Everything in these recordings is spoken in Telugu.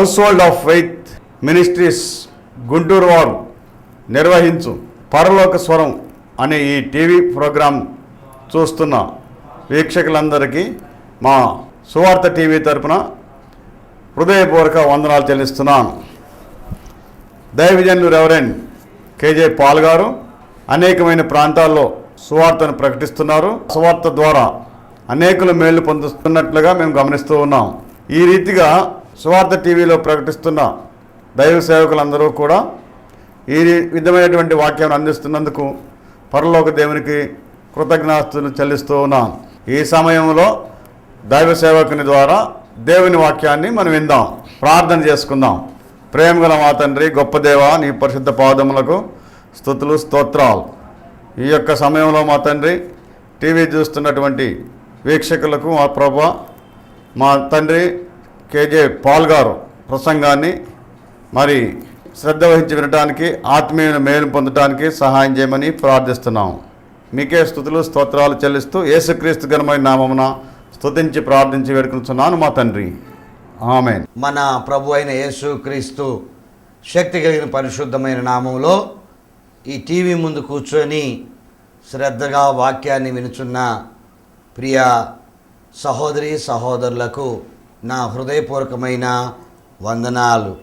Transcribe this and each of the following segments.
House hold of faith ministries Guntur వారు నిర్వహించు పరలోక స్వరం అనే ఈ టీవీ ప్రోగ్రాం చూస్తున్న వీక్షకులందరికీ మా సువార్త టీవీ తరపున హృదయపూర్వక వందనాలు చెల్లిస్తున్నాను. దైవజన్లు రెవరెండ్ కేజే పాల్ గారు అనేకమైన ప్రాంతాల్లో సువార్తను ప్రకటిస్తున్నారు. సువార్త ద్వారా అనేకులు మేళ్ళు పొందుతున్నట్లుగా మేము గమనిస్తూ ఉన్నాం. ఈ రీతిగా సువార్త టీవీలో ప్రకటిస్తున్న దైవ సేవకులందరూ కూడా ఈ విధమైనటువంటి వాక్యాన్ని అందిస్తున్నందుకు పరలోక దేవునికి కృతజ్ఞాస్తులు చెల్లిస్తూ ఉన్నాం. ఈ సమయంలో దైవ సేవకుని ద్వారా దేవుని వాక్యాన్ని మనం విందాం. ప్రార్థన చేసుకుందాం. ప్రేమగల మా తండ్రి గొప్ప దేవ నీ పరిశుద్ధ పాదములకు స్థుతులు స్తోత్రాలు. ఈ యొక్క సమయంలో మా తండ్రి టీవీ చూస్తున్నటువంటి వీక్షకులకు మా ప్రభ మా తండ్రి కేజే పాల్ గారు ప్రసంగాన్ని మరి శ్రద్ధ వహించి వినడానికి ఆత్మీయ మేలు పొందడానికి సహాయం చేయమని ప్రార్థిస్తున్నాం. మీకే స్థుతులు స్తోత్రాలు చెల్లిస్తూ యేసుక్రీస్తు ఘనమైన నామమున స్తుతించి ప్రార్థించి వేడుకుంటున్నాను మా తండ్రి. ఆమె మన ప్రభు అయిన యేసుక్రీస్తు శక్తి కలిగిన పరిశుద్ధమైన నామంలో ఈ టీవీ ముందు కూర్చొని శ్రద్ధగా వాక్యాన్ని వినుచున్న ప్రియ సహోదరి సహోదరులకు నా హృదయపూర్వకమైన వందనాలు.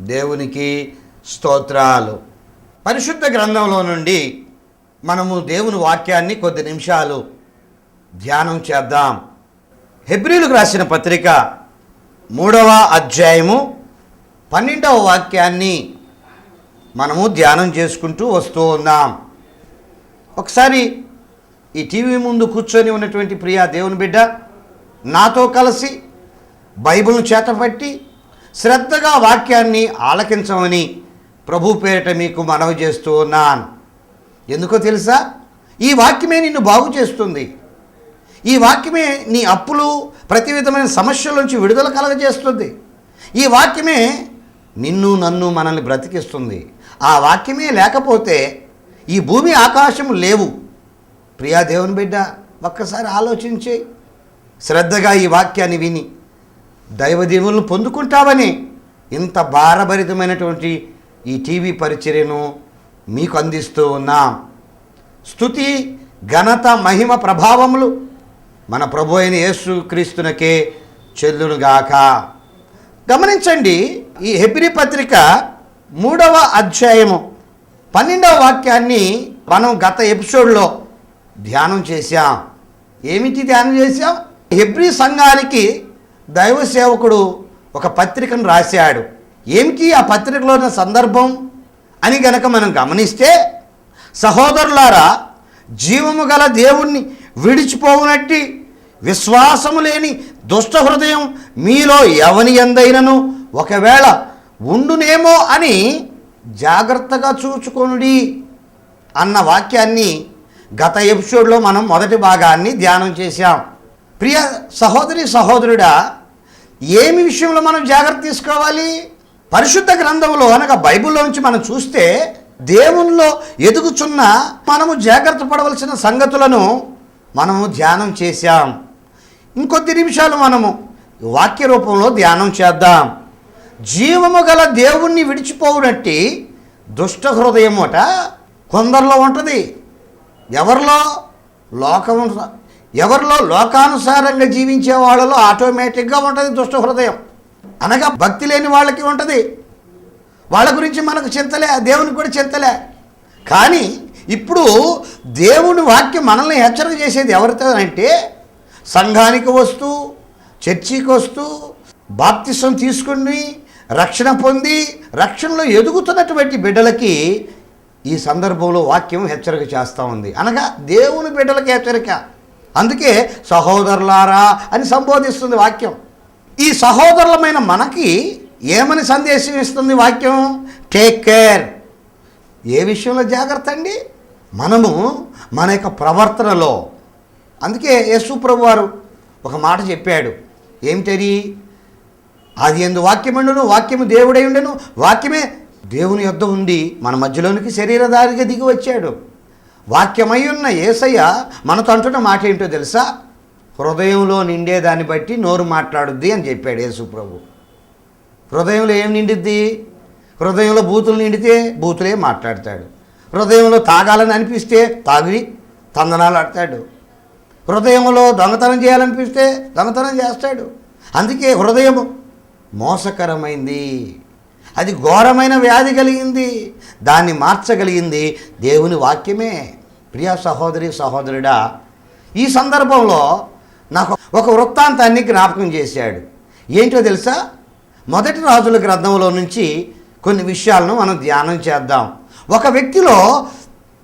దేవునికి స్తోత్రాలు. పరిశుద్ధ గ్రంథంలో నుండి మనము దేవుని వాక్యాన్ని కొద్ది నిమిషాలు ధ్యానం చేద్దాం. హెబ్రిలకు రాసిన పత్రిక మూడవ అధ్యాయము పన్నెండవ వాక్యాన్ని మనము ధ్యానం చేసుకుంటూ వస్తూ ఉన్నాం. ఒకసారి ఈ టీవీ ముందు కూర్చొని ఉన్నటువంటి ప్రియా దేవుని బిడ్డ నాతో కలిసి బైబిల్ను చేతపట్టి శ్రద్ధగా వాక్యాన్ని ఆలకించమని ప్రభు పేరిట మీకు మనవి చేస్తూ ఉన్నాను. ఎందుకో తెలుసా? ఈ వాక్యమే నిన్ను బాగు చేస్తుంది. ఈ వాక్యమే నీ అప్పులు ప్రతి విధమైన సమస్యల నుంచి విడుదల కలగజేస్తుంది. ఈ వాక్యమే నిన్ను నన్ను మనల్ని బ్రతికిస్తుంది. ఆ వాక్యమే లేకపోతే ఈ భూమి ఆకాశం లేవు. ప్రియా దేవుని బిడ్డ ఒక్కసారి ఆలోచించి. శ్రద్ధగా ఈ వాక్యాన్ని విని. దైవదీవులను పొందుకుంటావని. ఇంత భారభరితమైనటువంటి ఈ టీవీ పరిచర్యను మీకు అందిస్తూ ఉన్నాం. స్థుతి ఘనత మహిమ ప్రభావములు మన ప్రభు అయిన యేసు క్రీస్తునకే చెల్లునుగాక. గమనించండి ఈ హెబ్రి పత్రిక మూడవ అధ్యాయము పన్నెండవ వాక్యాన్ని మనం గత ఎపిసోడ్లో ధ్యానం చేశాం. ఏమిటి ధ్యానం చేశాం? హెబ్రి సంఘానికి దైవ సేవకుడు ఒక పత్రికను రాశాడు. ఏమిటి ఆ పత్రికలో ఉన్న సందర్భం? అని గనక మనం గమనిస్తే సహోదరులారా జీవము గల దేవుణ్ణి విడిచిపోవునట్టి విశ్వాసము లేని దుష్ట హృదయం మీలో ఎవని ఎందైనను ఒకవేళ ఉండునేమో అని జాగ్రత్తగా చూచుకొనుడి అన్న వాక్యాన్ని గత ఎపిసోడ్లో మనం మొదటి భాగాన్ని ధ్యానం చేశాం. ప్రియ సహోదరి సహోదరుడా ఏమి విషయంలో మనం జాగ్రత్త తీసుకోవాలి? పరిశుద్ధ గ్రంథంలో అనగా బైబిల్లోంచి మనం చూస్తే దేవునిలో ఎదుగుచున్న మనము జాగ్రత్త పడవలసిన సంగతులను మనము ధ్యానం చేశాం. ఇంకొద్ది నిమిషాలు మనము వాక్య రూపంలో ధ్యానం చేద్దాం. జీవము గల దేవుణ్ణి విడిచిపోవునట్టి దుష్ట హృదయమట కొందరిలో ఉంటుంది. ఎవరిలో? లోకం ఎవరిలో లోకానుసారంగా జీవించే వాళ్ళలో ఆటోమేటిక్గా ఉంటుంది దుష్ట హృదయం. అనగా భక్తి లేని వాళ్ళకి ఉంటుంది. వాళ్ళ గురించి మనకు చింతలే దేవునికి కూడా చింతలే. కానీ ఇప్పుడు దేవుని వాక్యం మనల్ని హెచ్చరిక చేసేది ఎవరితో అంటే సంఘానికి వస్తూ చర్చికి వస్తూ బాప్తిసం తీసుకుని రక్షణ పొంది రక్షణలో ఎదుగుతున్నటువంటి బిడ్డలకి ఈ సందర్భంలో వాక్యం హెచ్చరిక చేస్తూ ఉంది. అనగా దేవుని బిడ్డలకి హెచ్చరిక. అందుకే సహోదరులారా అని సంబోధిస్తుంది వాక్యం. ఈ సహోదరులమైన మనకి ఏమని సందేశం ఇస్తుంది వాక్యం? టేక్ కేర్ ఏ విషయంలో జాగ్రత్త అండి? మనము మన యొక్క ప్రవర్తనలో. అందుకే యేసు ప్రభు వారు ఒక మాట చెప్పాడు. ఏమిటది? అది ఎందు వాక్యముండును వాక్యము దేవుడై ఉండెను వాక్యమే దేవుని యొద్ద ఉండి మన మధ్యలోనికి శరీరధారిగా దిగి వచ్చాడు. వాక్యమై ఉన్న ఏసయ్య మనతో అంటున్న మాట ఏంటో తెలుసా? హృదయంలో నిండేదాన్ని బట్టి నోరు మాట్లాడుద్ది అని చెప్పాడు యేసు ప్రభు. హృదయంలో ఏం నిండిద్ది? హృదయంలో బూతులు నిండితే బూతులే మాట్లాడతాడు. హృదయంలో తాగాలని అనిపిస్తే తాగి తందనాలు ఆడతాడు. హృదయంలో దొంగతనం చేయాలనిపిస్తే దొంగతనం చేస్తాడు. అందుకే హృదయం మోసకరమైంది. అది ఘోరమైన వ్యాధి కలిగింది. దాన్ని మార్చగలిగింది దేవుని వాక్యమే. ప్రియా సహోదరి సహోదరుడా ఈ సందర్భంలో నాకు ఒక వృత్తాంతాన్ని జ్ఞాపకం చేశాడు. ఏంటో తెలుసా? మొదటి రాజుల గ్రంథంలో నుంచి కొన్ని విషయాలను మనం ధ్యానం చేద్దాం. ఒక వ్యక్తిలో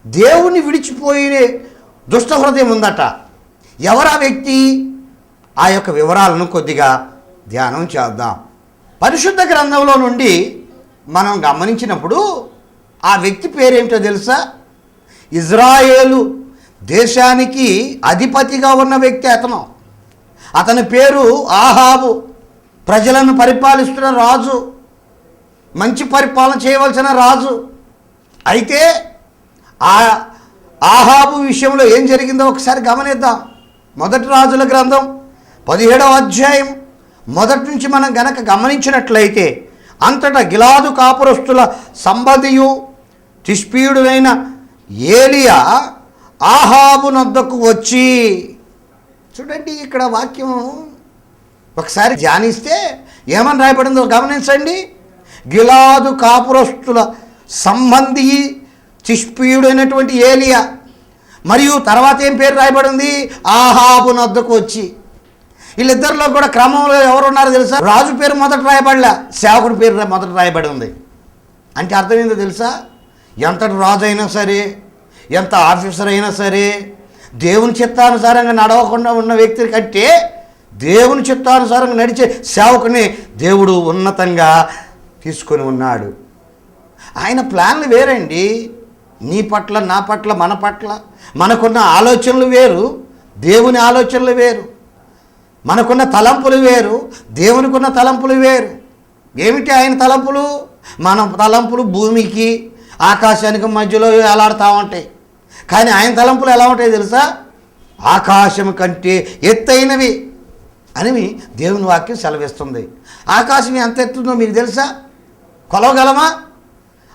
దేవుని విడిచిపోయే దుష్ట హృదయం ఉందట. ఎవరా వ్యక్తి? ఆ యొక్క వివరాలను కొద్దిగా ధ్యానం చేద్దాం. పరిశుద్ధ గ్రంథంలో నుండి మనం గమనించినప్పుడు ఆ వ్యక్తి పేరేమిటో తెలుసా? ఇజ్రాయేలు దేశానికి అధిపతిగా ఉన్న వ్యక్తి అతను. అతని పేరు ఆహాబు. ప్రజలను పరిపాలిస్తున్న రాజు. మంచి పరిపాలన చేయవలసిన రాజు. అయితే ఆ ఆహాబు విషయంలో ఏం జరిగిందో ఒకసారి గమనిద్దాం. మొదటి రాజుల గ్రంథం పదిహేడవ అధ్యాయం మొదటి నుంచి మనం గనక గమనించినట్లయితే అంతటా గిలాదు కాపురస్తుల సంబంధియు తిష్పీయుడైన ఏలియా ఆహాబు నద్దకు వచ్చి చూడండి ఇక్కడ వాక్యం ఒకసారి ధ్యానిస్తే ఏమని రాయబడిందో గమనించండి. గిలాదు కాపురస్తుల సంబంధి తిష్పీయుడైనటువంటి ఏలియా. మరియు తర్వాత ఏం పేరు రాయబడింది? ఆహాబు నద్దకు వచ్చి. వీళ్ళిద్దరిలో కూడా క్రమంలో ఎవరున్నారో తెలుసా? రాజు పేరు మొదట రాయబడలే సేవకుడి పేరు మొదట రాయబడి ఉంది. అంటే అర్థమైందో తెలుసా? ఎంతటి రాజు అయినా సరే ఎంత ఆఫీసర్ అయినా సరే దేవుని చిత్తానుసారంగా నడవకుండా ఉన్న వ్యక్తి కంటే దేవుని చిత్తానుసారంగా నడిచే సేవకుని దేవుడు ఉన్నతంగా తీసుకొని ఉన్నాడు. ఆయన ప్లాన్లు వేరండి. నీ పట్ల నా పట్ల మన పట్ల మనకున్న ఆలోచనలు వేరు దేవుని ఆలోచనలు వేరు. మనకున్న తలంపులు వేరు దేవునికున్న తలంపులు వేరు. ఏమిటి ఆయన తలంపులు? మన తలంపులు భూమికి ఆకాశానికి మధ్యలో వేలాడుతూ ఉంటాయి. కానీ ఆయన తలంపులు ఎలా ఉంటాయి తెలుసా? ఆకాశం కంటే ఎత్తైనవి అని దేవుని వాక్యం సెలవిస్తుంది. ఆకాశం ఎంత ఎత్తుందో మీకు తెలుసా? కొలవగలమా?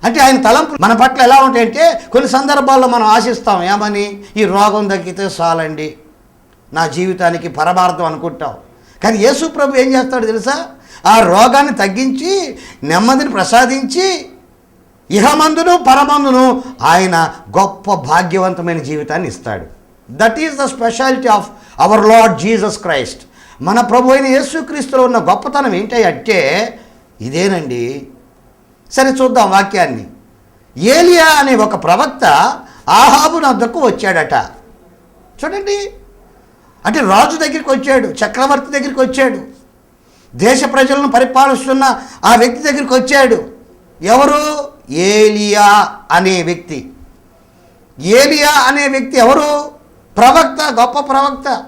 అంటే ఆయన తలంపులు మన పట్ల ఎలా ఉంటాయంటే కొన్ని సందర్భాల్లో మనం ఆశిస్తాం ఏమని? ఈ రోగం తగ్గితే చాలండి. నా జీవితానికి పరమార్థం అనుకుంటాం కానీ యేసు ప్రభు ఏం చేస్తాడు తెలుసా? ఆ రోగాన్ని తగ్గించి నెమ్మదిని ప్రసాదించి ఇహమందును పరమందును ఆయన గొప్ప భాగ్యవంతమైన జీవితాన్ని ఇస్తాడు. That is the speciality of our Lord Jesus Christ మన ప్రభు అయిన యేసుక్రీస్తులో ఉన్న గొప్పతనం ఏంటి అంటే ఇదేనండి. సరే చూద్దాం వాక్యాన్ని. ఏలియా అనే ఒక ప్రవక్త ఆహాబు నద్దకు వచ్చాడట. చూడండి. అంటే రాజు దగ్గరికి వచ్చాడు చక్రవర్తి దగ్గరికి వచ్చాడు. దేశ ప్రజలను పరిపాలిస్తున్న ఆ వ్యక్తి దగ్గరికి వచ్చాడు. ఎవరు? ఏలియా అనే వ్యక్తి. ఏలియా అనే వ్యక్తి ఎవరు? ప్రవక్త గొప్ప ప్రవక్త.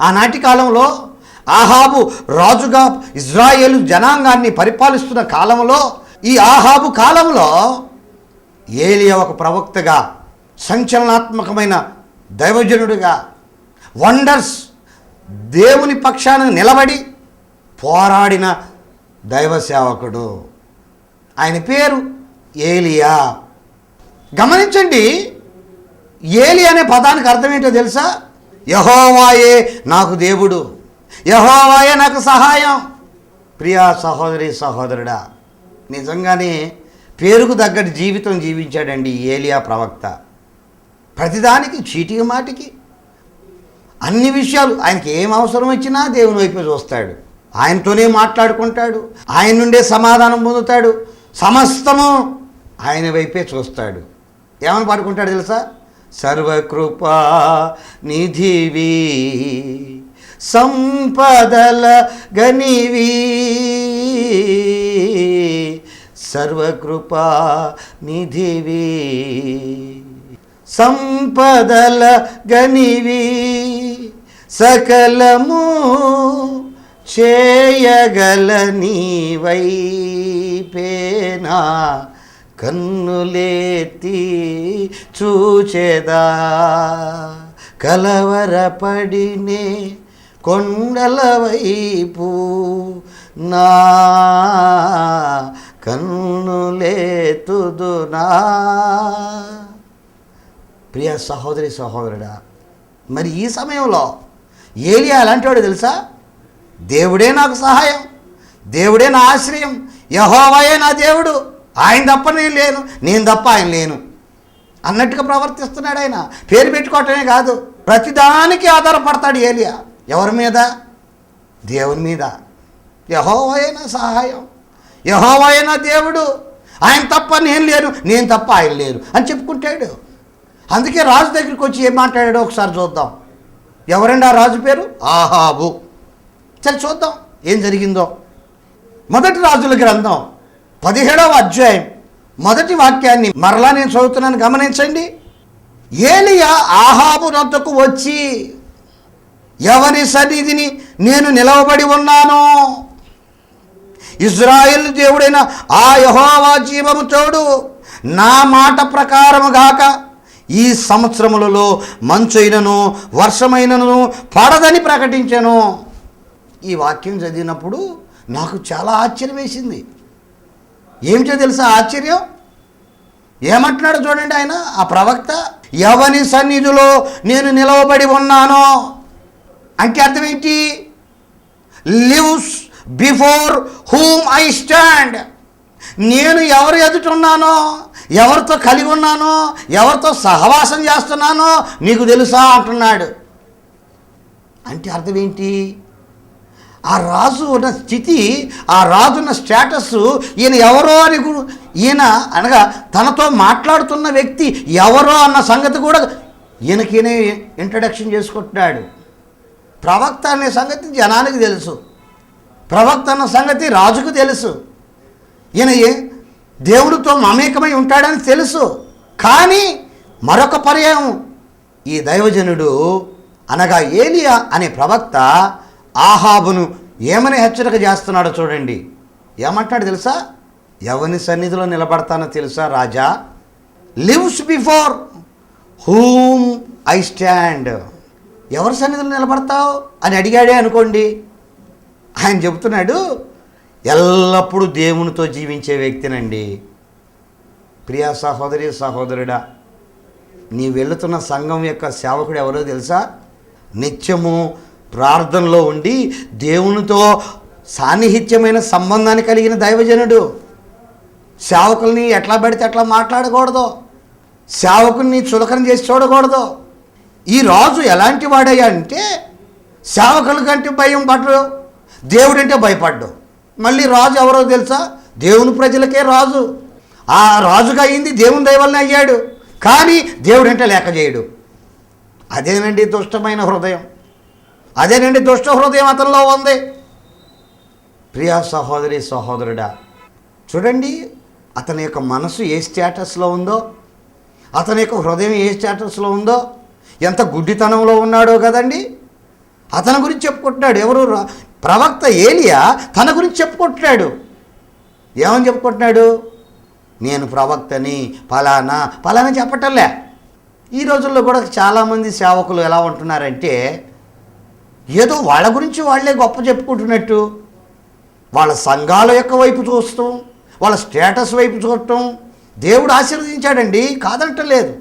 ఆనాటి కాలంలో ఆహాబు రాజుగా ఇజ్రాయేలు జనాంగాన్ని పరిపాలిస్తున్న కాలంలో ఈ ఆహాబు కాలంలో ఏలియా ఒక ప్రవక్తగా సంచలనాత్మకమైన దైవజనుడిగా వండర్స్ దేవుని పక్షాన నిలబడి పోరాడిన దైవ సేవకుడు. ఆయన పేరు ఏలియా. గమనించండి ఏలి అనే పదానికి అర్థం ఏంటో తెలుసా? యహోవాయే నాకు దేవుడు. యహోవాయే నాకు సహాయం. ప్రియా సహోదరి సహోదరుడా నిజంగానే పేరుకు తగ్గట్టు జీవితం జీవించాడండి ఏలియా ప్రవక్త. ప్రతిదానికి చీటికి మాటికి అన్ని విషయాలు ఆయనకి ఏం అవసరం వచ్చినా దేవుని వైపు చూస్తాడు. ఆయనతోనే మాట్లాడుకుంటాడు. ఆయన నుండే సమాధానం పొందుతాడు. సమస్తము ఆయన వైపే చూస్తాడు. ఏమని పాడుకుంటాడు తెలుసా? సర్వకృపా నిధివి సంపదల గనివి సర్వకృపా నిధివి సంపదల గనివీ సకలము చేయగల నీవైపేనా కన్నులేతి చూచెదా? కలవరపడినే కొండల వైపు నా కన్నులేతుదునా? ప్రియ సహోదరి సహోదరుడా మరి ఈ సమయంలో ఏలియా అలాంటివాడు తెలుసా? దేవుడే నాకు సహాయం. దేవుడే నా ఆశ్రయం. యహోవాయే నా దేవుడు. ఆయన తప్ప నేను లేను. నేను తప్ప ఆయన లేను. అన్నట్టుగా ప్రవర్తిస్తున్నాడు ఆయన. పేరు పెట్టుకోవటమే కాదు. ప్రతిదానికి ఆధారపడతాడు ఏలియా. ఎవరి మీద? దేవుని మీద. యహోవాయే సహాయం. యహోవాయే దేవుడు. ఆయన తప్ప నేను లేను. నేను తప్ప ఆయన లేరు అని చెప్పుకుంటాడు. అందుకే రాజు దగ్గరికి వచ్చి ఏం మాట్లాడాడో ఒకసారి చూద్దాం. ఎవరండి ఆ రాజు పేరు? ఆహాబు. సరే చూద్దాం ఏం జరిగిందో. మొదటి రాజుల గ్రంథం పదిహేడవ అధ్యాయం మొదటి వాక్యాన్ని మరలా నేను చదువుతున్నాను గమనించండి. ఏలియా ఆహాబు నొద్దకు వచ్చి ఎవరి సన్నిధిని నేను నిలవబడి ఉన్నాను? ఇజ్రాయెల్ దేవుడైన ఆ యహోవా జీవము తోడు నా మాట ప్రకారము గాక ఈ సంవత్సరములలో మంచైనను వర్షమైనను పడదని ప్రకటించాను. ఈ వాక్యం చదివినప్పుడు నాకు చాలా ఆశ్చర్యం వేసింది. ఏమిటో తెలుసా ఆశ్చర్యం? ఏమంటున్నాడు చూడండి ఆయన ఆ ప్రవక్త ఎవని సన్నిధిలో నేను నిలవబడి ఉన్నానో? అంటే అర్థం ఏంటి? Lives before whom I stand. నేను ఎవరు ఎదుటున్నానో ఎవరితో కలిగి ఉన్నానో ఎవరితో సహవాసం చేస్తున్నానో నీకు తెలుసా అంటున్నాడు. అంటే అర్థం ఏంటి? ఆ రాజు ఉన్న స్థితి ఆ రాజు ఉన్న స్టేటస్ ఈయన ఎవరో అని ఈయన అనగా తనతో మాట్లాడుతున్న వ్యక్తి ఎవరో అన్న సంగతి కూడా ఈయనకినే ఇంట్రడక్షన్ చేసుకుంటున్నాడు. ప్రవక్త అనే సంగతి జనానికి తెలుసు. ప్రవక్త అన్న సంగతి రాజుకు తెలుసు. ఈయన ఏ- దేవుడితో మమేకమై ఉంటాడని తెలుసు. కానీ మరొక పర్యాయం ఈ దైవజనుడు అనగా ఏలియా అనే ప్రవక్త ఆహాబును ఏమని హెచ్చరిక చేస్తున్నాడో చూడండి. ఏమంటాడు తెలుసా? ఎవని సన్నిధిలో నిలబడతానో తెలుసా రాజా? Lives before whom I stand. ఎవరి సన్నిధిలో నిలబడతావు అని అడిగాడే అనుకోండి. ఆయన చెబుతున్నాడు ఎల్లప్పుడూ దేవునితో జీవించే వ్యక్తినండి. ప్రియా సహోదరి సహోదరుడా నీ వెళుతున్న సంఘం యొక్క సేవకుడు ఎవరో తెలుసా? నిత్యము ప్రార్థనలో ఉండి దేవునితో సాన్నిహిత్యమైన సంబంధాన్ని కలిగిన దైవజనుడు. సేవకుల్ని ఎట్లా పెడితే అట్లా మాట్లాడకూడదు. సేవకుల్ని చులకన చేసి చూడకూడదు. ఈ రాజు ఎలాంటి వాడయ్యా అంటే సేవకుల కంటే భయం పడ్డు. దేవుడంటే భయపడ్డు. మళ్ళీ రాజు ఎవరో తెలుసా? దేవుని ప్రజలకే రాజు. ఆ రాజుగా అయింది దేవుని దయవలనే అయ్యాడు. కానీ దేవుడంటే లేక చేయడు. అదేనండి దుష్టమైన హృదయం. అదేనండి దుష్ట హృదయం అతనిలో ఉంది. ప్రియా సహోదరి సహోదరుడా చూడండి అతని యొక్క మనసు ఏ స్టేటస్లో ఉందో అతని యొక్క హృదయం ఏ స్టేటస్లో ఉందో ఎంత గుడ్డితనంలో ఉన్నాడో కదండి. అతని గురించి చెప్పుకుంటున్నాడు. ఎవరు? ప్రవక్త ఏలియా తన గురించి చెప్పుకుంటున్నాడు. ఏమని చెప్పుకుంటున్నాడు? నేను ప్రవక్తని ఫలానా ఫలానా చెప్పటంలే. ఈ రోజుల్లో కూడా చాలామంది సేవకులు ఎలా ఉంటున్నారంటే ఏదో వాళ్ళ గురించి వాళ్ళే గొప్ప చెప్పుకుంటున్నట్టు వాళ్ళ సంఘాల యొక్క వైపు చూస్తాం వాళ్ళ స్టేటస్ వైపు చూడటం దేవుడు ఆశీర్వదించాడండి కాదంటలేదు.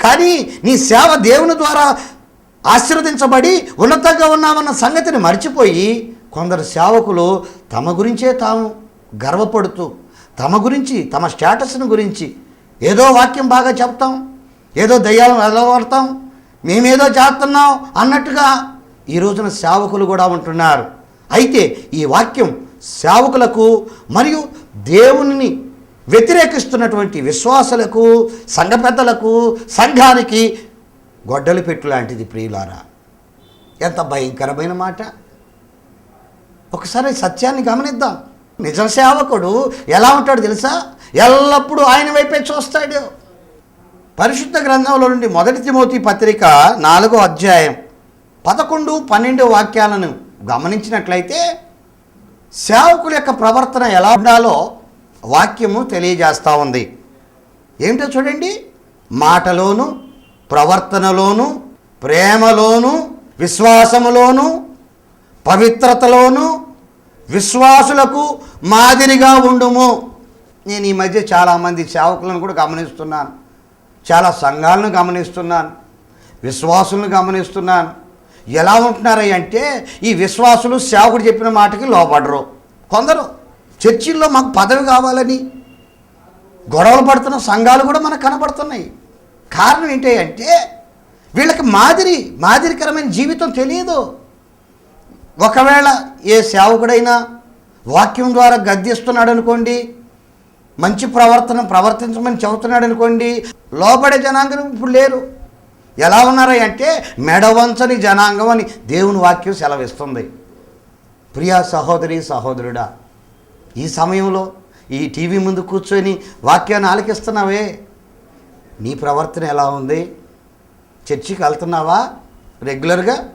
కానీ నీ సేవ దేవుని ద్వారా ఆశీర్వదించబడి ఉన్నతంగా ఉన్నామన్న సంగతిని మర్చిపోయి కొందరు సేవకులు తమ గురించే తాము గర్వపడుతూ తమ గురించి తమ స్టేటస్ని గురించి ఏదో వాక్యం బాగా చెప్తాం ఏదో దయ్యాలను వెళ్ళబడతాం మేమేదో చేస్తున్నాం అన్నట్టుగా ఈ రోజున సేవకులు కూడా ఉంటున్నారు. అయితే ఈ వాక్యం సేవకులకు మరియు దేవుని వ్యతిరేకిస్తున్నటువంటి విశ్వాసులకు సంఘ పెద్దలకు సంఘానికి గొడ్డలి పెట్టు లాంటిది ప్రియులారా. ఎంత భయంకరమైన మాట. ఒకసారి సత్యాన్ని గమనిద్దాం. నిజ సేవకుడు ఎలా ఉంటాడు తెలుసా? ఎల్లప్పుడూ ఆయన వైపే చూస్తాడు. పరిశుద్ధ గ్రంథంలో నుండి మొదటి తిమోతి పత్రిక నాలుగో అధ్యాయం పదకొండు పన్నెండు వాక్యాలను గమనించినట్లయితే సేవకుల యొక్క ప్రవర్తన ఎలా ఉండాలో వాక్యము తెలియజేస్తూ ఉంది. ఏమిటో చూడండి. మాటలోను ప్రవర్తనలోను ప్రేమలోను విశ్వాసములోను పవిత్రతలోను విశ్వాసులకు మాదిరిగా ఉండుము. నేను ఈ మధ్య చాలామంది సేవకులను కూడా గమనిస్తున్నాను. చాలా సంఘాలను గమనిస్తున్నాను. విశ్వాసులను గమనిస్తున్నాను. ఎలా ఉంటున్నారయ్య అంటే ఈ విశ్వాసులు సేవకుడు చెప్పిన మాటకి లోపడరు కొందరు చర్చిల్లో మాకు పదవి కావాలని గొడవలు పడుతున్న సంఘాలు కూడా మనకు కనబడుతున్నాయి. కారణం ఏంటి అంటే వీళ్ళకి మాదిరి మాదిరికరమైన జీవితం తెలియదు. ఒకవేళ ఏ సేవకుడైనా వాక్యం ద్వారా గద్దిస్తున్నాడు అనుకోండి మంచి ప్రవర్తన ప్రవర్తించమని చెబుతున్నాడు అనుకోండి లోబడే జనాంగం ఇప్పుడు లేరు. ఎలా ఉన్నారా అంటే మెడవంచని జనాంగం అని దేవుని వాక్యం సెలవిస్తుంది. ప్రియా సహోదరి సహోదరుడా ఈ సమయంలో ఈ టీవీ ముందు కూర్చొని వాక్యాన్ని ఆలకిస్తున్నావే? నీ ప్రవర్తన ఎలా ఉంది? చర్చికి వెళ్తున్నావా? రెగ్యులర్గా?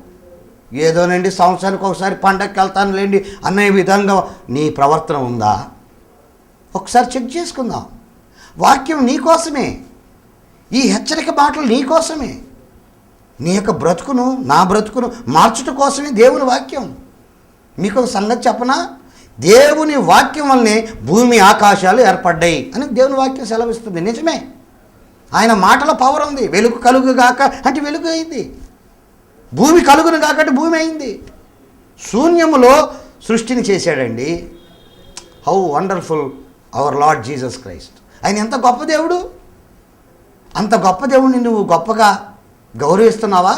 ఏదోనండి సంవత్సరానికి ఒకసారి పండగకి వెళ్తాను లేండి అనే విధంగా నీ ప్రవర్తన ఉందా? ఒకసారి చెక్ చేసుకుందాం. వాక్యం నీ కోసమే. ఈ హెచ్చరిక మాటలు నీ కోసమే. నీ యొక్క బ్రతుకును నా బ్రతుకును మార్చుట కోసమే దేవుని వాక్యం. మీకు ఒక సంగతి చెప్పనా? దేవుని వాక్యం వల్లనే భూమి ఆకాశాలు ఏర్పడ్డాయి అని దేవుని వాక్యం సెలవిస్తుంది. నిజమే. ఆయన మాటలో పవర్ ఉంది. వెలుగు కలుగు గాక అంటే వెలుగు అయింది. భూమి కలుగును కాకటి భూమి అయింది. శూన్యములో సృష్టిని చేశాడండి. How wonderful our Lord Jesus Christ ఆయన ఎంత గొప్ప దేవుడు? అంత గొప్ప దేవుడిని నువ్వు గొప్పగా గౌరవిస్తున్నావా?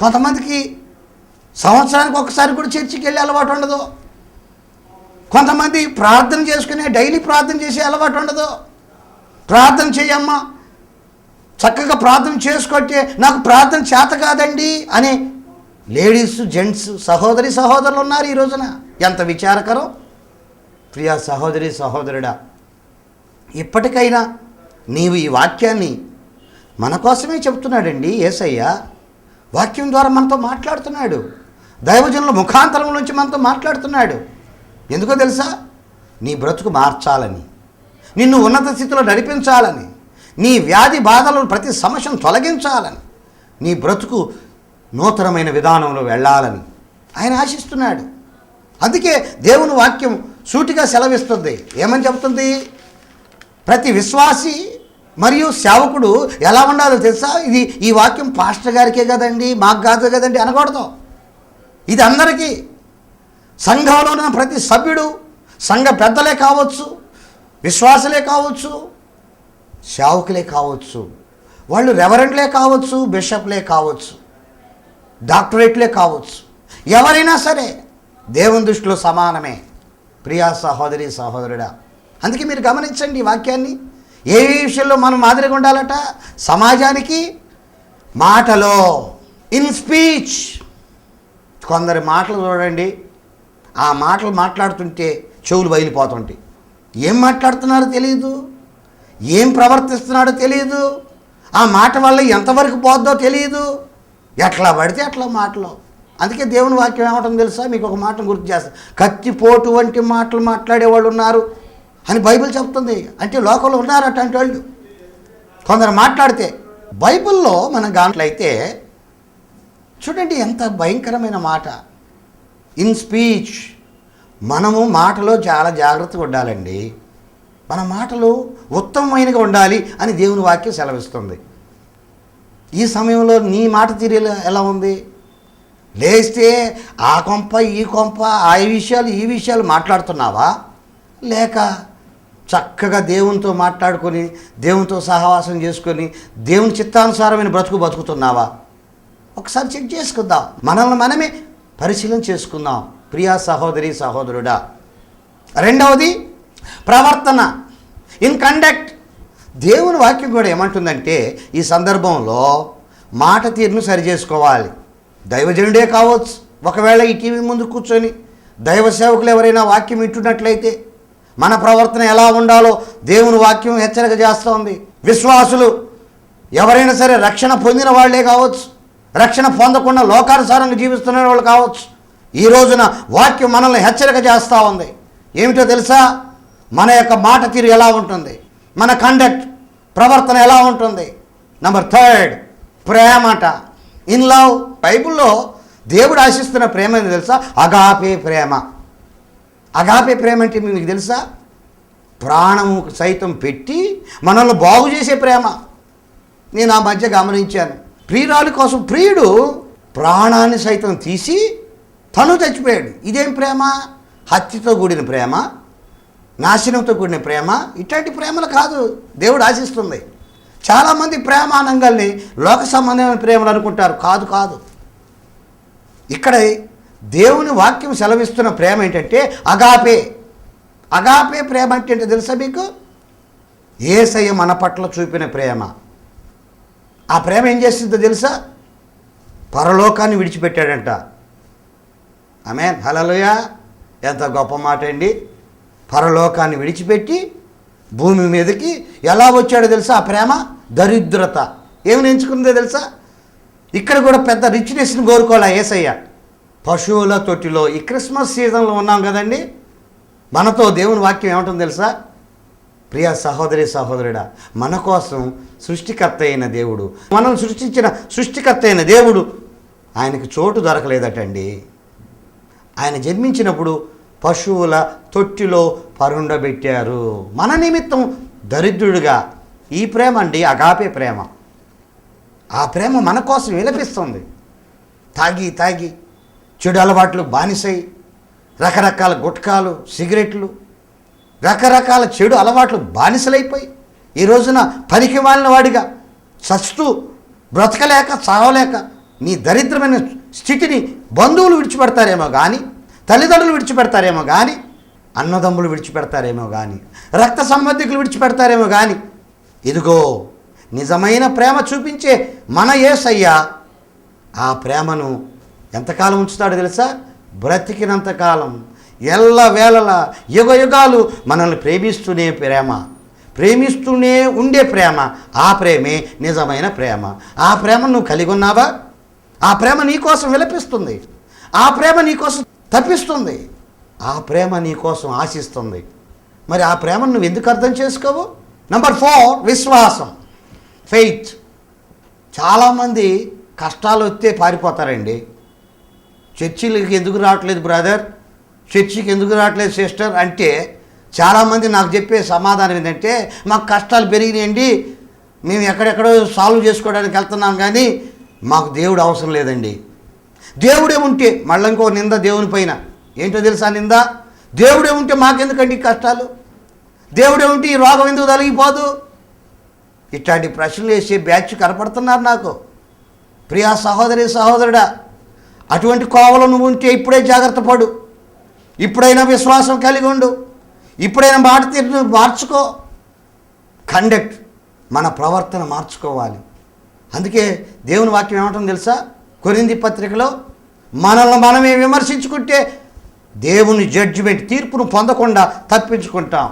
కొంతమందికి సంవత్సరానికి ఒకసారి కూడా చర్చికి వెళ్ళే అలవాటు ఉండదు. కొంతమంది ప్రార్థన చేసుకునే డైలీ ప్రార్థన చేసే అలవాటు ఉండదు. ప్రార్థన చేయమ్మా. చక్కగా ప్రార్థన చేసుకొట్టే నాకు ప్రార్థన చేత కాదండి అని లేడీస్ జెంట్స్ సహోదరి సహోదరులు ఉన్నారు ఈ రోజున. ఎంత విచారకరం. ప్రియా సహోదరి సహోదరుడా ఇప్పటికైనా నీవు ఈ వాక్యాన్ని మన కోసమే చెప్తున్నాడండి ఏసయ్య. వాక్యం ద్వారా మనతో మాట్లాడుతున్నాడు. దైవజనుల ముఖాంతరం నుంచి మనతో మాట్లాడుతున్నాడు. ఎందుకో తెలుసా? నీ బ్రతుకు మార్చాలని. నిన్ను ఉన్నత స్థితిలో నడిపించాలని. నీ వ్యాధి బాధలను ప్రతి సమస్యను తొలగించాలని నీ బ్రతుకు నూతనమైన విధానంలో వెళ్ళాలని ఆయన ఆశిస్తున్నాడు. అందుకే దేవుని వాక్యం సూటిగా సెలవిస్తుంది. ఏమని చెప్తుంది ప్రతి విశ్వాసి మరియు సేవకుడు ఎలా ఉండాలో తెలుసా? ఇది ఈ వాక్యం పాస్టర్ గారికే కదండి మాకు కాదు కదండి అనకూడదు. ఇది అందరికీ. సంఘంలో ఉన్న ప్రతి సభ్యుడు సంఘ పెద్దలే కావచ్చు విశ్వాసులే కావచ్చు సేవకులే కావచ్చు వాళ్ళు రెవరెంట్లే కావచ్చు బిషప్లే కావచ్చు డాక్టరేట్లే కావచ్చు ఎవరైనా సరే దేవుని దృష్టిలో సమానమే. ప్రియా సహోదరి సహోదరుడా అందుకే మీరు గమనించండి ఈ వాక్యాన్ని. ఏ విషయంలో మనం మాదిరిగా ఉండాలట? సమాజానికి మాటలో ఇన్ స్పీచ్ కొందరి మాటలు చూడండి ఆ మాటలు మాట్లాడుతుంటే చెవులు బయలుపోతుంటాయి. ఏం మాట్లాడుతున్నారో తెలియదు ఏం ప్రవర్తిస్తున్నాడో తెలియదు ఆ మాట వల్ల ఎంతవరకు పోద్దో తెలియదు ఎట్లా పడితే అట్లా మాటలు. అందుకే దేవుని వాక్యం ఏమటం తెలుసా? మీకు ఒక మాట గుర్తు చేస్తాను కత్తిపోటు వంటి మాటలు మాట్లాడేవాళ్ళు ఉన్నారు అని బైబిల్ చెప్తుంది. అంటే లోకంలో ఉన్నారు అటువంటి వాళ్ళు. కొందరు మాట్లాడితే బైబిల్లో మనం గాంట్లయితే చూడండి ఎంత భయంకరమైన మాట. ఇన్ స్పీచ్ మనము మాటలో చాలా జాగ్రత్తగా ఉండాలండి. మన మాటలు ఉత్తమమైనగా ఉండాలి అని దేవుని వాక్యం సెలవిస్తుంది. ఈ సమయంలో నీ మాట తీరు ఎలా- ఎలా ఉంది? లేస్తే ఆ కొంప ఈ కొంప ఆ విషయాలు ఈ విషయాలు మాట్లాడుతున్నావా? లేక చక్కగా దేవునితో మాట్లాడుకొని దేవునితో సహవాసం చేసుకొని దేవుని చిత్తానుసారమైన బ్రతుకు బతుకుతున్నావా? ఒకసారి చెక్ చేసుకుందాం. మనల్ని మనమే పరిశీలన చేసుకుందాం. ప్రియా సహోదరి సహోదరుడా రెండవది ప్రవర్తన ఇన్ కండక్ట్ దేవుని వాక్యం కూడా ఏమంటుందంటే ఈ సందర్భంలో మాట తీరును సరి చేసుకోవాలి. దైవజనుడే కావచ్చు. ఒకవేళ ఈ టీవీ ముందు కూర్చొని దైవ సేవకులు ఎవరైనా వాక్యం ఇట్టున్నట్లయితే మన ప్రవర్తన ఎలా ఉండాలో దేవుని వాక్యం హెచ్చరిక చేస్తోంది. విశ్వాసులు ఎవరైనా సరే రక్షణ పొందిన వాళ్ళే కావచ్చు. రక్షణ పొందకుండా లోకానుసారంగా జీవిస్తున్న వాళ్ళు కావచ్చు. ఈ రోజున వాక్యం మనల్ని హెచ్చరిక చేస్తూ ఉంది. ఏమిటో తెలుసా? మన యొక్క మాట తీరు ఎలా ఉంటుంది? మన కండక్ట్ ప్రవర్తన ఎలా ఉంటుంది? నంబర్ థర్డ్ ప్రేమట ఇన్ లవ్ బైబిల్లో దేవుడు ఆశిస్తున్న ప్రేమ ఏందో తెలుసా? అగాపే ప్రేమ. అగాపే ప్రేమ అంటే మీకు తెలుసా? ప్రాణము సైతం పెట్టి మనల్ని బాగు చేసే ప్రేమ. నేను ఆ మధ్య గమనించాను. ప్రియురాలి కోసం ప్రియుడు ప్రాణాన్ని సైతం తీసి తను చచ్చిపోయాడు. ఇదేం ప్రేమ? హత్యతో కూడిన ప్రేమ. నాశనంతో కూడిన ప్రేమ ఇట్లాంటి ప్రేమలు కాదు. దేవుడు ఆశిస్తుంది. చాలామంది ప్రేమ అనంగాల్ని లోక సంబంధమైన ప్రేమలు అనుకుంటారు. కాదు కాదు. ఇక్కడ దేవుని వాక్యం సెలవిస్తున్న ప్రేమ ఏంటంటే అగాపే. అగాపే ప్రేమ అంటే ఏంటో తెలుసా మీకు? ఏసయ్య మన పట్ల చూపిన ప్రేమ. ఆ ప్రేమ ఏం చేస్తుందో తెలుసా? పరలోకాన్ని విడిచిపెట్టాడంట. ఆమె హలలోయ ఎంత గొప్ప మాట అండి పరలోకాన్ని విడిచిపెట్టి భూమి మీదకి ఎలా వచ్చాడో తెలుసా? ఆ ప్రేమ? దరిద్రత. ఏమి ఎంచుకుందో తెలుసా? ఇక్కడ కూడా పెద్ద రిచ్నెస్ని కోరుకోలే ఏసయ్య. పశువుల తొట్టిలో ఈ క్రిస్మస్ సీజన్లో ఉన్నాం కదండి. మనతో దేవుని వాక్యం ఏమంటుంది తెలుసా? ప్రియ సహోదరి సహోదరుడా మన కోసం సృష్టికర్త అయిన దేవుడు మనం సృష్టించిన సృష్టికర్త అయిన దేవుడు ఆయనకి చోటు దొరకలేదటండి. ఆయన జన్మించినప్పుడు పశువుల తొట్టిలో పరుండబెట్టారు. మన నిమిత్తం దరిద్రుడిగా ఈ ప్రేమ అండి అగాపే ప్రేమ. ఆ ప్రేమ మన కోసం విలపిస్తుంది. తాగి తాగి చెడు అలవాట్లు బానిసై రకరకాల గుట్కాలు సిగరెట్లు రకరకాల చెడు అలవాట్లు బానిసలైపోయి ఈ రోజున పనికి మాలిన వాడిగా చస్తూ బ్రతకలేక చావలేక నీ దరిద్రమైన స్థితిని బంధువులు విడిచిపెడతారేమో కానీ తల్లిదండ్రులు విడిచిపెడతారేమో కానీ అన్నదమ్ములు విడిచిపెడతారేమో కానీ రక్త సంబంధికులు విడిచిపెడతారేమో కానీ ఇదిగో నిజమైన ప్రేమ చూపించే మన ఏసయ్య ఆ ప్రేమను ఎంతకాలం ఉంచుతాడో తెలుసా? బ్రతికినంతకాలం ఎల్ల వేళల యుగ యుగాలు మనల్ని ప్రేమిస్తూనే ప్రేమ ప్రేమిస్తూనే ఉండే ప్రేమ ఆ ప్రేమే నిజమైన ప్రేమ. ఆ ప్రేమ నువ్వు కలిగి ఉన్నావా? ఆ ప్రేమ నీకోసం విలపిస్తుంది. ఆ ప్రేమ నీకోసం తప్పిస్తుంది. ఆ ప్రేమ నీకోసం ఆశిస్తుంది. మరి ఆ ప్రేమను నువ్వు ఎందుకు అర్థం చేసుకోవు? నంబర్ ఫోర్ విశ్వాసం. ఫెయిత్ చాలామంది కష్టాలు వస్తే పారిపోతారండి. చర్చిలకి ఎందుకు రావట్లేదు బ్రదర్ చర్చికి ఎందుకు రావట్లేదు సిస్టర్ అంటే చాలామంది నాకు చెప్పే సమాధానం ఏంటంటే మాకు కష్టాలు పెరిగినాయండి. మేము ఎక్కడెక్కడో సాల్వ్ చేసుకోవడానికి వెళ్తున్నాం కానీ మాకు దేవుడు అవసరం లేదండి. దేవుడే ఉంటే మళ్ళీ ఇంకో నింద దేవుని పైన. ఏంటో తెలుసా నింద? దేవుడే ఉంటే మాకెందుకండి కష్టాలు? దేవుడే ఉంటే ఈ రోగం ఎందుకు తొలగిపోదు? ఇట్లాంటి ప్రశ్నలు వేసే బ్యాచ్ కనపడుతున్నారు నాకు. ప్రియా సహోదరి సహోదరుడా అటువంటి కోవలు నువ్వు ఉంటే ఇప్పుడే జాగ్రత్త పడు. ఇప్పుడైనా విశ్వాసం కలిగి ఉండు. ఇప్పుడైనా మాట తీరు మార్చుకో. కండక్ట్ మన ప్రవర్తన మార్చుకోవాలి. అందుకే దేవుని వాక్యం ఏమంటుంది తెలుసా? కొరింది పత్రికలో మనల్ని మనమే విమర్శించుకుంటే దేవుని జడ్జిమెంట్ తీర్పును పొందకుండా తప్పించుకుంటాం.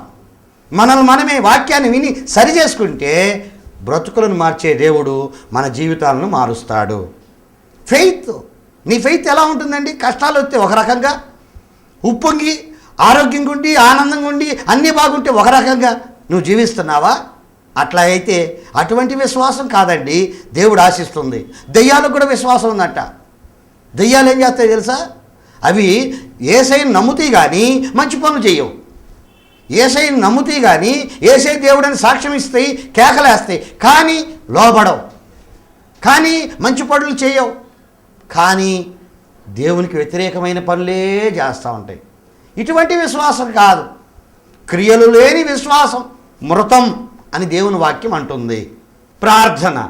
మనల్ని మనమే వాక్యాన్ని విని సరి చేసుకుంటే బ్రతుకులను మార్చే దేవుడు మన జీవితాలను మారుస్తాడు. ఫెయిత్ నీ ఫెయిత్ ఎలా ఉంటుందండి? కష్టాలు వస్తే ఒక రకంగా ఉప్పొంగి ఆరోగ్యంగా ఉండి ఆనందంగా ఉండి అన్నీ బాగుంటే ఒక రకంగా నువ్వు జీవిస్తున్నావా? అట్లా అయితే అటువంటి విశ్వాసం కాదండి. దేవుడు ఆశిస్తుంది. దెయ్యాలకు కూడా విశ్వాసం ఉందట. దెయ్యాలు ఏం చేస్తాయి తెలుసా? అవి ఏసైని నమ్ముతాయి కానీ మంచి పనులు చేయవు. ఏసైని నమ్ముతాయి కానీ ఏసై దేవుడని సాక్ష్యం ఇస్తాయి కేకలేస్తాయి. కానీ లోబడవు. కానీ మంచి పనులు చేయవు. కానీ దేవునికి వ్యతిరేకమైన పనులే చేస్తూ ఉంటాయి. ఇటువంటి విశ్వాసం కాదు. క్రియలు లేని విశ్వాసం మృతం. అని దేవుని వాక్యం అంటుంది. ప్రార్థన.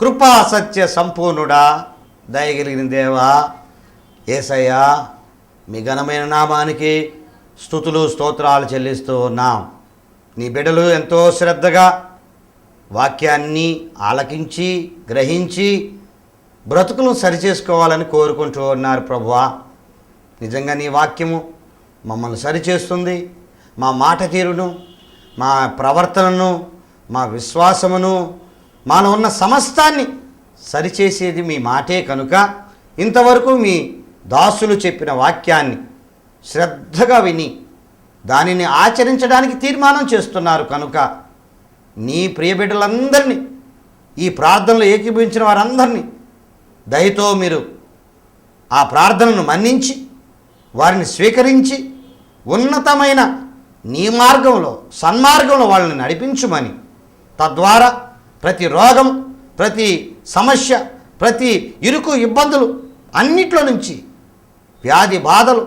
కృపా సత్య సంపూర్ణుడా దయగలిగిన దేవా ఏసయ్యా మీ ఘనమైన నామానికి స్థుతులు స్తోత్రాలు చెల్లిస్తూ ఉన్నాం. నీ బిడ్డలు ఎంతో శ్రద్ధగా వాక్యాన్ని ఆలకించి గ్రహించి బ్రతుకులను సరిచేసుకోవాలని కోరుకుంటూ ఉన్నారు ప్రభువా. నిజంగా నీ వాక్యము మమ్మల్ని సరిచేస్తుంది. మా మాట తీరును మా ప్రవర్తనను మా విశ్వాసమును మాలో ఉన్న సమస్తాన్ని సరిచేసేది మీ మాటే కనుక ఇంతవరకు మీ దాసులు చెప్పిన వాక్యాన్ని శ్రద్ధగా విని దానిని ఆచరించడానికి తీర్మానం చేస్తున్నారు కనుక నీ ప్రియబిడ్డలందరినీ ఈ ప్రార్థనలో ఏకీభవించిన వారందరినీ దయతో మీరు ఆ ప్రార్థనను మన్నించి వారిని స్వీకరించి ఉన్నతమైన నీ మార్గంలో సన్మార్గంలో వాళ్ళని నడిపించుమని. తద్వారా ప్రతి రోగం ప్రతి సమస్య ప్రతి ఇరుకు ఇబ్బందులు అన్నిట్లో నుంచి వ్యాధి బాధలు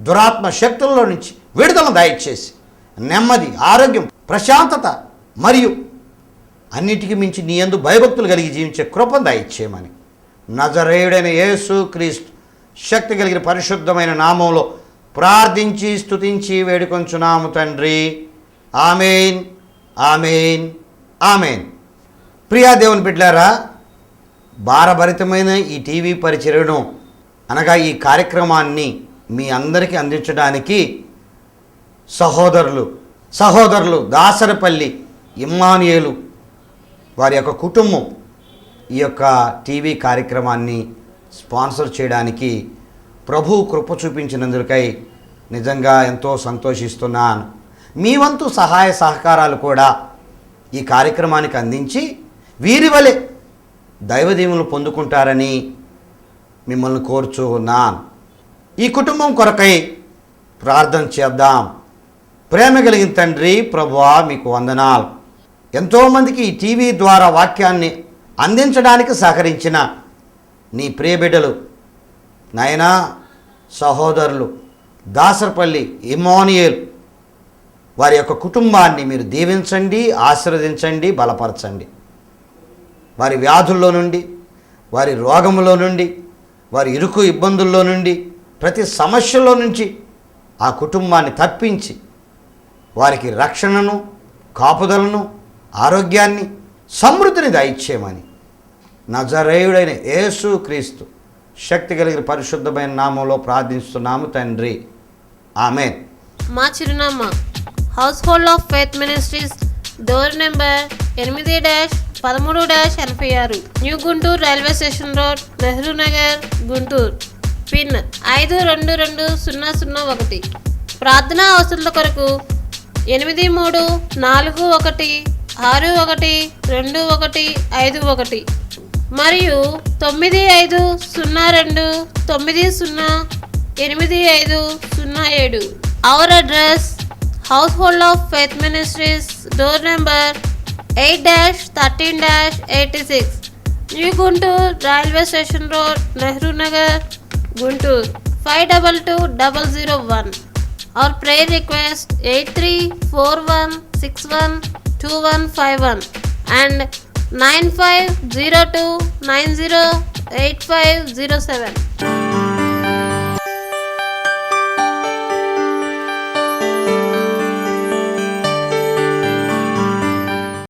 దురాత్మ శక్తుల్లో నుంచి విడుదల దయచేసి నెమ్మది ఆరోగ్యం ప్రశాంతత మరియు అన్నిటికీ మించి నీ ఎందు భయభక్తులు కలిగి జీవించే కృప దయచేయమని. నజరేయుడైన యేసు క్రీస్తు. శక్తి కలిగిన పరిశుద్ధమైన నామంలో ప్రార్థించి స్తుతించి వేడుకొంచున్నాము తండ్రి. Amen amen amen. ప్రియా దేవుని బిడ్డారా భారభరితమైన ఈ టీవీ పరిచర్యను అనగా ఈ కార్యక్రమాన్ని మీ అందరికీ అందించడానికి సహోదరులు సహోదరులు దాసరపల్లి ఇమ్మానియేలు వారి యొక్క కుటుంబం ఈ యొక్క టీవీ కార్యక్రమాన్ని స్పాన్సర్ చేయడానికి ప్రభు కృప చూపించినందుకై నిజంగా ఎంతో సంతోషిస్తున్నాను. మీ వంతు సహాయ సహకారాలు కూడా ఈ కార్యక్రమానికి అందించి వీరి వలె దైవదీవులు పొందుకుంటారని మిమ్మల్ని కోరుచు ఉన్నాను. ఈ కుటుంబం కొరకై ప్రార్థన చేద్దాం. ప్రేమ కలిగిన తండ్రి ప్రభువా మీకు వందనాలు. ఎంతోమందికి ఈ టీవీ ద్వారా వాక్యాన్ని అందించడానికి సహకరించిన నీ ప్రియబిడ్డలు నాయనా సహోదరులు దాసరపల్లి ఇమానియేల్ వారి యొక్క కుటుంబాన్ని మీరు దీవించండి ఆశీర్వదించండి బలపరచండి. వారి వ్యాధుల్లో నుండి వారి రోగములో నుండి వారి ఇరుకు ఇబ్బందుల్లో నుండి ప్రతి సమస్యలో నుంచి ఆ కుటుంబాన్ని తప్పించి వారికి రక్షణను కాపుదలను ఆరోగ్యాన్ని సమృద్ధిని దయచేయమని నజరేయుడైన యేసు క్రీస్తు శక్తి కలిగిన పరిశుద్ధమైన నామంలో ప్రార్థిస్తున్నాము తండ్రి. ఆమె మా చిరునామా. House hold of faith ministries door number ఎనిమిది డాష్ పదమూడు డాష్ ఎనభై ఆరు new Guntur railway station road Nehru Nagar Guntur pin ఐదు రెండు రెండు సున్నా సున్నా ఒకటి. ప్రార్థనా అవసరాల కొరకు ఎనిమిది మూడు నాలుగు ఒకటి ఆరు ఒకటి రెండు ఒకటి ఐదు ఒకటి. మరియు తొమ్మిది ఐదు సున్నా రెండు తొమ్మిది సున్నా ఎనిమిది ఐదు సున్నా ఏడు. Our address house hold of faith ministries door number eight dash thirteen dash eighty six new Guntur railway station road Nehru Nagar Guntur five double two double zero one our prayer request eight three four one six one two one five one and nine five zero two nine zero eight five zero seven.